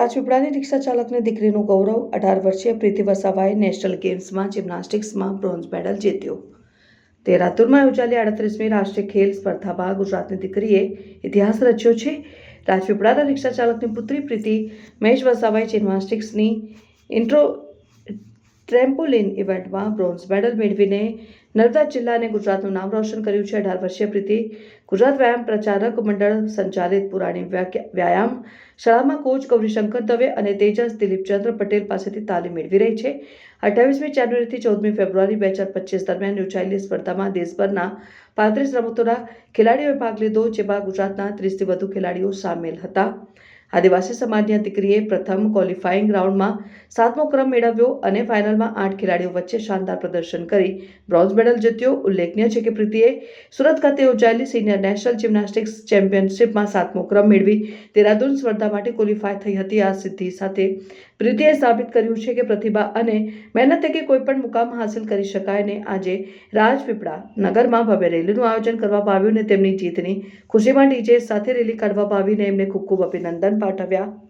રાજપીપળાની રિક્ષા ચાલકને દીકરીનું ગૌરવ, અઢાર વર્ષીય પ્રીતિ વસાવાએ નેશનલ ગેમ્સમાં, જિમ્નાસ્ટિક્સમાં બ્રોન્ઝ મેડલ જીત્યો. તે રાતુરમાં યોજાયેલી આડત્રીસમી રાષ્ટ્રીય ખેલ સ્પર્ધામાં ગુજરાતની દીકરીએ ઇતિહાસ રચ્યો છે. રાજપીપળાના રિક્ષા ચાલકની પુત્રી પ્રીતિ મહેશ વસાવાએ જિમ્નાસ્ટિક્સની ઇન્ટ્રો ટ્રેમ્પોલિન ઇવેન્ટમાં બ્રોન્ઝ મેડલ મેળવીને નર્મદા જિલ્લાને ગુજરાતનું નામ રોશન કર્યું છે. અઢાર વર્ષીય પ્રીતિ, ગુજરાત વ્યાયામ પ્રચારક મંડળ સંચાલિત પુરાણી વ્યાયામ શાળામાં કોચ ગૌરીશંકર દવે અને તેજસ દિલીપચંદ્ર પટેલ પાસેથી તાલીમ મેળવી રહી છે. અઠ્યાવીસમી જાન્યુઆરીથી ચૌદમી ફેબ્રુઆરી બે હજાર પચીસ દરમિયાન યોજાયેલી સ્પર્ધામાં દેશભરના પાંત્રીસ રમતોના ખેલાડીઓએ ભાગ લીધો, જેમાં ગુજરાતના ત્રીસથી વધુ ખેલાડીઓ સામેલ હતા. આદિવાસી સમાજની દીકરીએ પ્રથમ ક્વોલિફાઇંગ રાઉન્ડમાં સાતમો ક્રમ મેળવ્યો અને ફાઇનલમાં આઠ ખેલાડીઓ વચ્ચે શાનદાર પ્રદર્શન કરી. બ્રોન્ઝ મેડલ જીત્યો. ઉલ્લેખનીય છે કે પ્રીતિએ સુરત ખાતે યોજાયેલી સિનિયર નેશનલ જિમ્નાસ્ટિક્સ ચેમ્પિયનશિપમાં સાતમો ક્રમ મેળવી. દેહરાદૂન સ્પર્ધા માટે ક્વોલિફાય થઈ હતી. આ સિદ્ધિ સાથે પ્રીતિએ સાબિત કર્યું છે કે પ્રતિભા અને મહેનત કે કોઈ પણ મુકામ હાંસલ કરી શકાય ને આજે રાજપીપળા નગરમાં ભવ્ય રેલીનું આયોજન કરવામાં આવ્યું અને તેમની જીતની ખુશીમાં ડીજે સાથે રેલી કાઢવામાં આવીને એમને ખૂબ ખૂબ અભિનંદન. પાઠવ્યા